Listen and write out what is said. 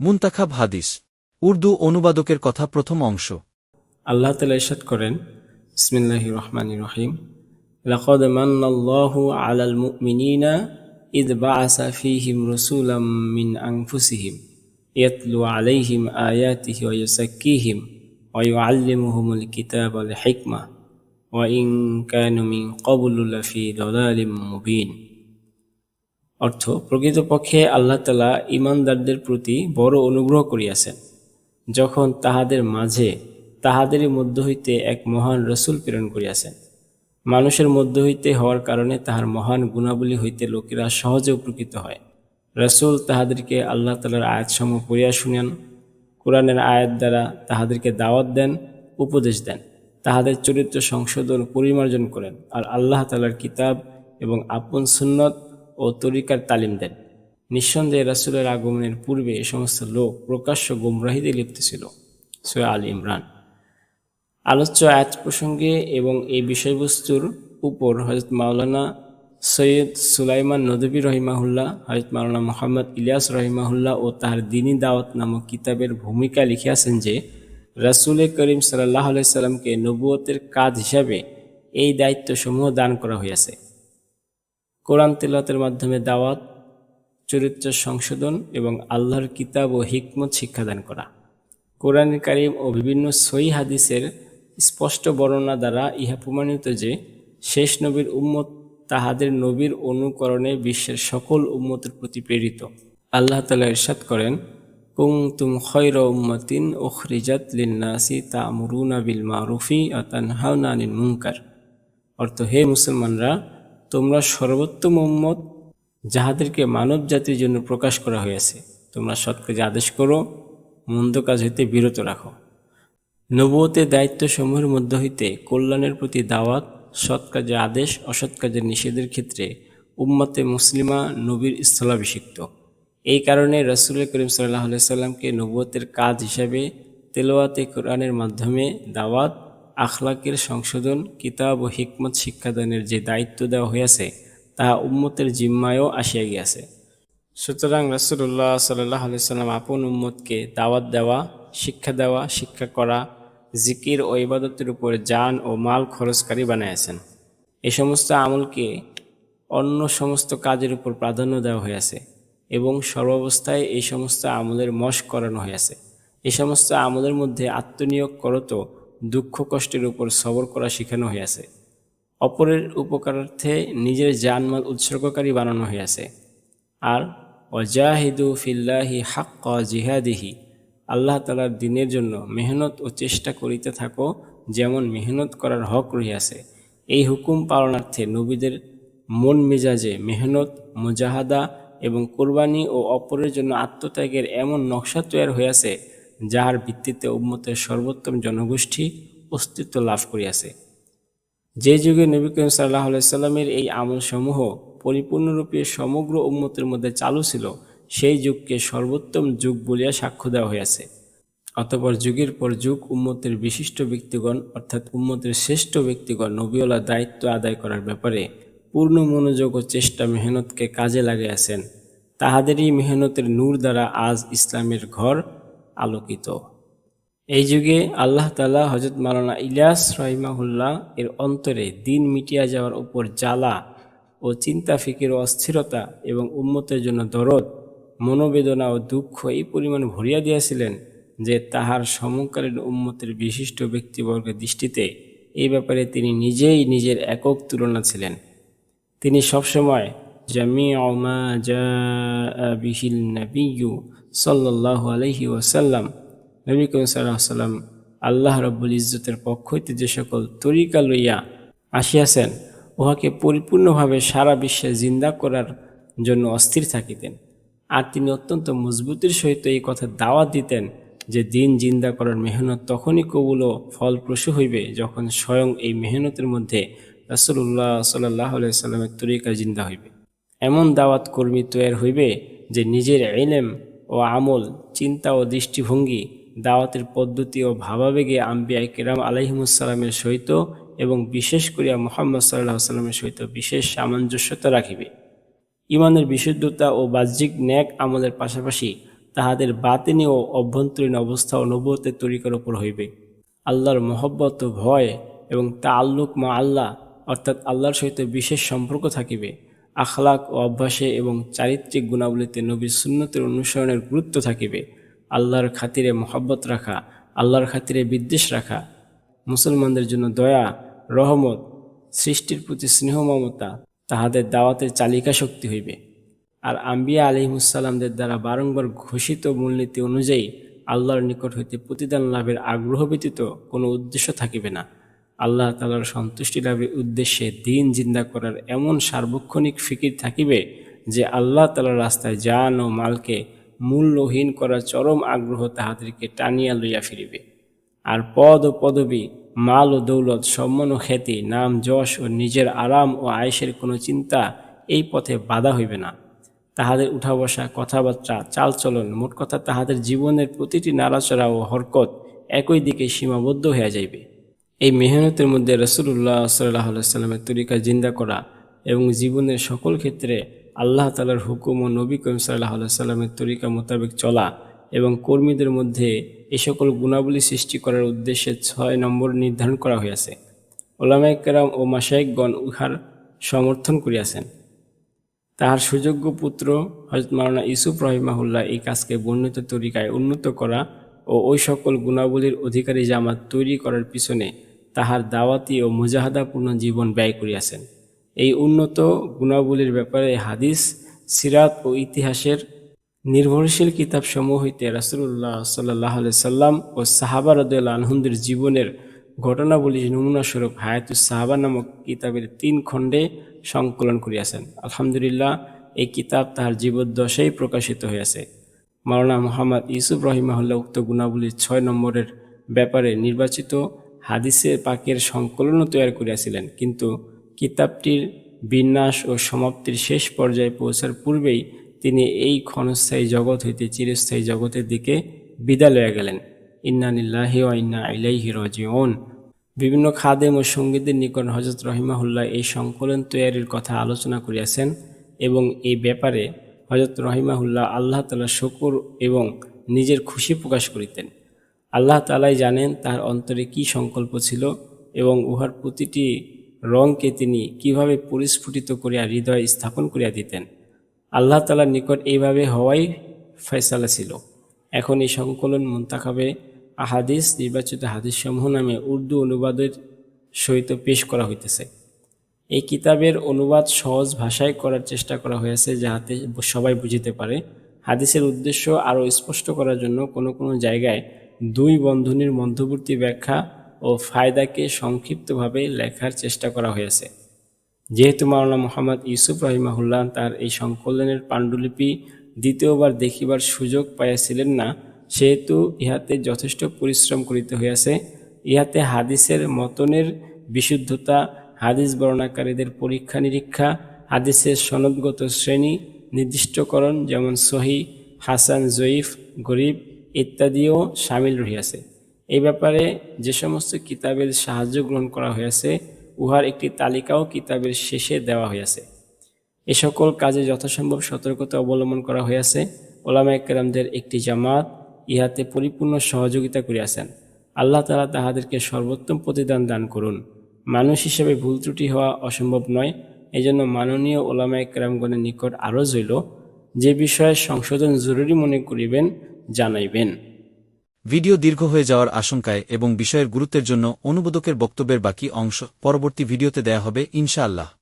মুন্তাখাব হাদিস উর্দু অনুবাদকের কথা প্রথম অংশ আল্লাহ তালা ইরশাদ করেন বিসমিল্লাহ রহমান রহিম لقد من الله على المؤمنين إذ بعث فيهم رسولا من أنفسهم يتلو عليهم آياته ويزكيهم ويعلمهم الكتاب والحكمة وإن كانوا من قبل لفي ضلال مبين অর্থ, প্রকৃতপক্ষে আল্লাহ তালা ইমানদারদের প্রতি বড় অনুগ্রহ করিয়াছেন। যখন তাহাদের মাঝে, তাহাদেরই মধ্য হইতে এক মহান রসুল প্রেরণ করিয়াছেন। মানুষের মধ্য হইতে হওয়ার কারণে তাহার মহান গুণাবলী হইতে লোকেরা সহজে উপকৃত হয়। রসুল তাহাদেরকে আল্লাহ তালার আয়াতসমূহ পড়িয়া শুনেন কোরআনের আয়াত দ্বারা তাহাদেরকে দাওয়াত দেন, উপদেশ দেন। তাহাদের চরিত্র সংশোধন, পরিমার্জন করেন। আর আল্লাহ তালার কিতাব এবং আপন সুন্নত ও তরিকার তালিম দেন। নিঃসন্দেহে রাসুলের আগমনের পূর্বে এ সমস্ত লোক প্রকাশ্য গুমরাহিতে লিপ্ত ছিল। সোয়া আল ইমরান। আলোচ্য আয়াত প্রসঙ্গে এবং এই বিষয়বস্তুর উপর হজরত মাওলানা সৈয়দ সুলাইমান নদবী রহিমাহুল্লাহ হজরত মাওলানা মোহাম্মদ ইলিয়াস রহিমাহুল্লাহ ও তাহার দিনী দাওয়াত নামক কিতাবের ভূমিকা লিখিয়াছেন যে, রাসুল করিম সাল্লাহ সাল্লামকে নবুয়তের কাজ হিসাবে এই দায়িত্বসমূহ দান করা হইয়াছে। কোরআন তেলাতের মাধ্যমে দাওয়াত, চরিত্র সংশোধন এবং আল্লাহর কিতাব ও হিকমত শিক্ষাদান করা। কোরআন কারিম ও বিভিন্ন সই হাদিসের স্পষ্ট বর্ণনা দ্বারা ইহা প্রমাণিত যে, শেষ নবীর উম্মত তাহাদের নবীর অনুকরণে বিশ্বের সকল উম্মতের প্রতি প্রেরিত। আল্লাহ তালা ইরশাদ করেন কুং তুম খৈর উম্মতিন ওখরিজাত লিন্নাসি তা মুরুনা বিল মারুফি আতানহাউনা আনিল মুনকার। অর্থ, হে মুসলমানরা তোমরা সর্বোত্তম উম্মত যাহাদেরকে মানব জাতির জন্য প্রকাশ করা হয়েছে তোমরা সৎ কাজে আদেশ করো, মন্দ কাজ হইতে বিরত রাখো। নবুয়তের দায়িত্বসমূহের মধ্য হইতে কল্যাণের প্রতি দাওয়াত, সৎ কাজে আদেশ, অসৎ কাজের নিষেধের ক্ষেত্রে উম্মতে মুসলিমা নবীর স্থলাভিষিক্ত। এই কারণে রসুল করিম সাল্লাহ সাল্লামকে নবুয়তের কাজ হিসাবে তেলোয়াতে কোরআনের মাধ্যমে দাওয়াত আখলাকের সংশোধন, কিতাব ও হিকমত শিক্ষাদানের যে দায়িত্ব দেওয়া হইয়াছে তাহা উম্মতের জিম্মায়ও আসিয়া গিয়াছে। সুতরাং রসুল্লাহ সাল্লাহ সাল্লাম আপন উম্মতকে দাওয়াত দেওয়া, শিক্ষা দেওয়া, শিক্ষা করা, জিকির ও ইবাদতের উপর যান ও মাল খরচকারী বানাইয়াছেন। এ সমস্ত আমলকে অন্য সমস্ত কাজের উপর প্রাধান্য দেওয়া হইয়াছে এবং সর্বাবস্থায় এই সমস্ত আমলের মশ করানো হইয়াছে। এ সমস্ত আমলের মধ্যে আত্মনিয়োগ করত দুঃখ কষ্টের উপর সবর করা শেখানো হইয়াছে অপরের উপকারার্থে নিজের জানমাল উৎসর্গকারী বানানো হইয়াছে আর অজাহিদু ফিল্লাহি হাক্ক জিহাদিহি, আল্লাহ তালার দিনের জন্য মেহনত ও চেষ্টা করিতে থাকো যেমন মেহনত করার হক রহিয়াছে এই হুকুম পালনার্থে নবীদের মন মেজাজে মেহনত, মুজাহাদা এবং কোরবানি ও অপরের জন্য আত্মত্যাগের এমন নকশা তৈরি হইয়াছে যাহার ভিত্তিতে উম্মতের সর্বোত্তম জনগোষ্ঠী অস্তিত্ব লাভ করিয়াছে। যে যুগে নবী করিম সাল্লাহ সাল্লামের এই আমলসমূহ পরিপূর্ণরূপে সমগ্র উম্মতের মধ্যে চালু ছিল, সেই যুগকে সর্বোত্তম যুগ বলিয়া সাক্ষ্য দেওয়া হইয়াছে। অতপর যুগের পর যুগ উম্মতের বিশিষ্ট ব্যক্তিগণ, অর্থাৎ উম্মতের শ্রেষ্ঠ ব্যক্তিগণ নবীওয়ালা দায়িত্ব আদায় করার ব্যাপারে পূর্ণ মনোযোগ ও চেষ্টা মেহনতকে কাজে লাগাইয়াছেন তাহাদেরই মেহনতের নূর দ্বারা আজ ইসলামের ঘর আলোকিত। এই যুগে আল্লাহ তালা হজরত মালানা ইলিয়াস রহিমাহুল্লাহ এর অন্তরে দিন মিটিয়া যাওয়ার উপর জ্বালা ও চিন্তা, ফিকির অস্থিরতা এবং উন্মতের জন্য দরদ, মনোবেদনা ও দুঃখ এই পরিমাণ ভরিয়া দিয়াছিলেন যে তাহার সমকালীন উন্মতের বিশিষ্ট ব্যক্তিবর্গের দৃষ্টিতে এই ব্যাপারে তিনি নিজেই নিজের একক তুলনা ছিলেন। তিনি সবসময় বিহিল নবিয়ু সাল্লাহ আলহি ওসাল্লাম নবী করিম সাল্লাহ সাল্লাম আল্লাহ রব্বুল ইজ্জতের পক্ষ হইতে যে সকল তরিকা লইয়া আসিয়াছেন, উহাকে পরিপূর্ণভাবে সারা বিশ্বে জিন্দা করার জন্য অস্থির থাকিতেন। আর তিনি অত্যন্ত মজবুতির সহিত এই কথা দাওয়াত দিতেন যে দিন জিন্দা করার মেহনত তখনই কবুল ও ফলপ্রসূ হইবে যখন স্বয়ং এই মেহনতের মধ্যে রাসুল্লাহ সাল্লাহ সাল্লামের তরিকা জিন্দা হইবে। এমন দাওয়াত কর্মী তৈরি হইবে যে নিজের এলেম ও আমল, চিন্তা ও দৃষ্টিভঙ্গি, দাওয়াতের পদ্ধতি ও ভাবাবেগে আম্বিয়া কেরাম আলাইহিমুসাল্লামের সহিত এবং বিশেষ করিয়া মোহাম্মদ সাল্লাহ সাল্লামের সহিত বিশেষ সামঞ্জস্যতা রাখিবে। ইমানের বিশুদ্ধতা ও বাহ্যিক ন্যাক আমলের পাশাপাশি তাহাদের বাতিনি ও অভ্যন্তরীণ অবস্থা ও নবতের তরিকার উপর হইবে। আল্লাহর মহব্বত ভয় এবং তা আল্লুক মা আল্লাহ, অর্থাৎ আল্লাহর সহিত বিশেষ সম্পর্ক থাকিবে। আখলাক ও অভ্যাসে এবং চারিত্রিক গুণাবলীতে নবীর সুন্নতের অনুসরণের গুরুত্ব থাকিবে। আল্লাহর খাতিরে মহব্বত রাখা, আল্লাহর খাতিরে বিদ্বেষ রাখা, মুসলমানদের জন্য দয়া, রহমত, সৃষ্টির প্রতি স্নেহ মমতা তাহাদের দাওয়াতের চালিকা শক্তি হইবে। আর আম্বিয়া আলিমুসাল্লামদের দ্বারা বারংবার ঘোষিত মূলনীতি অনুযায়ী আল্লাহর নিকট হইতে প্রতিদান লাভের আগ্রহ ব্যতীত কোনো উদ্দেশ্য থাকিবে না। আল্লাহ তালার সন্তুষ্টি লাভের উদ্দেশ্যে দিন জিন্দা করার এমন সার্বক্ষণিক ফিকির থাকিবে যে আল্লাহ তালার রাস্তায় যান ও মালকে মূল্যহীন করার চরম আগ্রহ তাহাদেরকে টানিয়া লইয়া ফিরিবে। আর পদ ও পদবী, মাল ও দৌলত, সম্মান ও খ্যাতি, নাম, যশ ও নিজের আরাম ও আয়েসের কোনো চিন্তা এই পথে বাধা হইবে না। তাহাদের উঠা বসা কথাবার্তা, চালচলন, মোট কথা তাহাদের জীবনের প্রতিটি নাড়াচড়া ও হরকত একই দিকে সীমাবদ্ধ হইয়া যাইবে। এই মেহনতের মধ্যে রসুল্লাহ সাল্লাহ সাল্লামের তরিকা জিন্দা করা এবং জীবনের সকল ক্ষেত্রে আল্লাহ তালার হুকুম ও নবী করিম সাল্লাহ সাল্লামের তরিকা মোতাবেক চলা এবং কর্মীদের মধ্যে এ সকল গুণাবলী সৃষ্টি করার উদ্দেশ্যে ছয় নম্বর নির্ধারণ করা হইয়াছে। ওলামাইকেরাম ও মাসাইকগণ উহার সমর্থন করিয়াছেন। তাহার সুযোগ্য পুত্র হজরত মাওলানা ইসুফ রহিমাহুল্লাহ এই কাজকে বর্ণিত তরিকায় উন্নত করা ও ওই সকল গুণাবলীর অধিকারী জামাত তৈরি করার পিছনে তাহার দাওয়াতি ও মুজাহাদাপূর্ণ জীবন ব্যয় করিয়াছেন। এই উন্নত গুণাবলীর ব্যাপারে হাদিস, সিরাত ও ইতিহাসের নির্ভরশীল কিতাবসমূহ হইতে রাসুল্লাহ সাল্লাহ সাল্লাম ও সাহাবা আনহুদের জীবনের ঘটনাবলী নমুনাস্বরূপ হায়াতুস সাহাবা নামক কিতাবের তিন খণ্ডে সংকলন করিয়াছেন। আলহামদুলিল্লাহ, এই কিতাব তাহার জীবদ্দশাই প্রকাশিত হইয়াছে। মাওলানা মোহাম্মদ ইউসুফ রহিমাহুল্লাহ উক্ত গুণাবলীর ছয় নম্বরের ব্যাপারে নির্বাচিত হাদিসে পাকের সংকলনও তৈরি করিয়াছিলেন, কিন্তু কিতাবটির বিন্যাস ও সমাপ্তির শেষ পর্যায়ে পৌঁছার পূর্বেই তিনি এই ক্ষণস্থায়ী জগৎ হইতে চিরস্থায়ী জগতের দিকে বিদা লইয়া গেলেন। ইন্নানিল্লাহি ও ইন্না ইলাইহি রাজিউন। বিভিন্ন খাদেম ও সঙ্গীতের নিকট হজরত রহিমাহুল্লাহ এই সংকলন তৈরির কথা আলোচনা করিয়াছেন এবং এই ব্যাপারে হজরত রহিমাহুল্লাহ আল্লাহ তালা শকুর এবং নিজের খুশি প্রকাশ করিতেন। আল্লাহ তালাই জানেন তার অন্তরে কি সংকল্প ছিল এবং উহার প্রতিটি রঙকে তিনি কীভাবে পরিস্ফুটিত করিয়া, হৃদয় স্থাপন করিয়া দিতেন। আল্লাহ তালার নিকট এইভাবে হওয়াই ফয়সালা ছিল। এখন এই সংকলন মুন্তাখাবে আহাদিস, নির্বাচিত হাদিসসমূহ নামে উর্দু অনুবাদের সহিত পেশ করা হইতেছে। এই কিতাবের অনুবাদ সহজ ভাষায় করার চেষ্টা করা হয়েছে যাহাতে সবাই বুঝিতে পারে। হাদিসের উদ্দেশ্য আরও স্পষ্ট করার জন্য কোনো কোনো জায়গায় দুই বন্ধনীর মধ্যবর্তী ব্যাখ্যা ও ফায়দাকে সংক্ষিপ্তভাবে লেখার চেষ্টা করা হয়েছে। যেহেতু মাওলানা মোহাম্মদ ইউসুফ রহিমাহুল্লাহ তার এই সংকলনের পাণ্ডুলিপি দ্বিতীয়বার দেখিবার সুযোগ পাইয়াছিলেন না, সেহেতু ইহাতে যথেষ্ট পরিশ্রম করিতে হইয়াছে। ইহাতে হাদিসের মতনের বিশুদ্ধতা, হাদিস বর্ণাকারীদের পরীক্ষা নিরীক্ষা হাদিসের সনদগত শ্রেণি, নির্দিষ্টকরণ যেমন সহি, হাসান, জয়ীফ, গরিব ইত্যাদিও সামিল রহিয়াছে। এই ব্যাপারে যে সমস্ত কিতাবের সাহায্য গ্রহণ করা হয়েছে উহার একটি তালিকাও কিতাবের শেষে দেওয়া হয়েছে এ সকল কাজে যথাসম্ভব সতর্কতা অবলম্বন করা হয়েছে ওলামা একরামদের একটি জামাত ইহাতে পরিপূর্ণ সহযোগিতা করিয়াছেন। আল্লাহ তালা তাহাদেরকে সর্বোত্তম প্রতিদান দান করুন। মানুষ হিসেবে ভুল ত্রুটি হওয়া অসম্ভব নয়। এজন্য মাননীয় ওলামা একরামগণের নিকট আরও হইল যে বিষয়ে সংশোধন জরুরি মনে করিবেন জানাইবেন। ভিডিও দীর্ঘ হয়ে যাওয়ার আশঙ্কায় এবং বিষয়ের গুরুত্বের জন্য অনুবোদকের বক্তব্যের বাকি অংশ পরবর্তী ভিডিওতে দেয়া হবে, ইনশাআল্লাহ।